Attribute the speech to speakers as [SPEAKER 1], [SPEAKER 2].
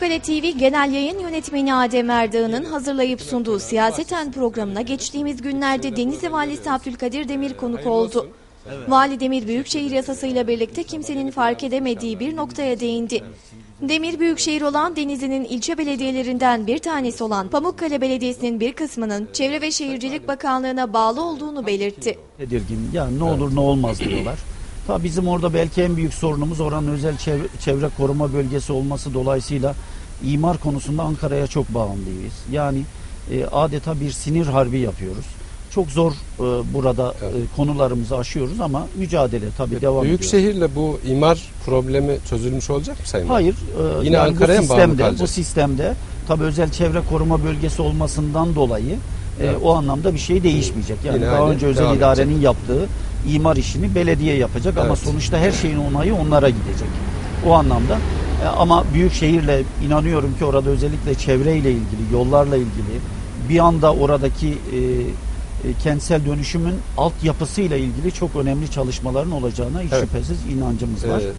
[SPEAKER 1] Pamukkale TV Genel Yayın Yönetmeni Adem Erdağ'ın hazırlayıp sunduğu Siyaseten programına geçtiğimiz günlerde Denizli Valisi Abdülkadir Demir konuk oldu. Vali Demir Büyükşehir yasasıyla birlikte kimsenin fark edemediği bir noktaya değindi. Demir Büyükşehir olan Denizli'nin ilçe belediyelerinden bir tanesi olan Pamukkale Belediyesi'nin bir kısmının Çevre ve Şehircilik Bakanlığı'na bağlı olduğunu belirtti.
[SPEAKER 2] tedirgin. Ya ne olur ne olmaz diyorlar. Tabii bizim orada belki en büyük sorunumuz oranın özel çevre, çevre koruma bölgesi olması dolayısıyla imar konusunda Ankara'ya çok bağımlıyız. Yani e, adeta bir sinir harbi yapıyoruz. Çok zor e, burada
[SPEAKER 3] Evet.
[SPEAKER 2] e, konularımızı aşıyoruz ama mücadele tabii devam ediyor.
[SPEAKER 3] Büyükşehirle bu imar problemi çözülmüş olacak mı Sayın?
[SPEAKER 2] Hayır. e,
[SPEAKER 3] Yine
[SPEAKER 2] yani
[SPEAKER 3] Ankara'ya
[SPEAKER 2] bu sistemde,
[SPEAKER 3] kalacak?
[SPEAKER 2] bu sistemde tabii özel çevre koruma bölgesi olmasından dolayı e,
[SPEAKER 3] Evet.
[SPEAKER 2] o anlamda bir şey değişmeyecek. Yani
[SPEAKER 3] Yine
[SPEAKER 2] daha önce özel idarenin yaptığı imar işini belediye yapacak ama
[SPEAKER 3] Evet.
[SPEAKER 2] sonuçta her şeyin onayı onlara gidecek. O anlamda E, ama büyük şehirle inanıyorum ki orada özellikle çevreyle ilgili, yollarla ilgili bir anda oradaki e, e, kentsel dönüşümün altyapısıyla ilgili çok önemli çalışmaların olacağına hiç
[SPEAKER 3] Evet.
[SPEAKER 2] şüphesiz inancımız var.
[SPEAKER 3] Ee,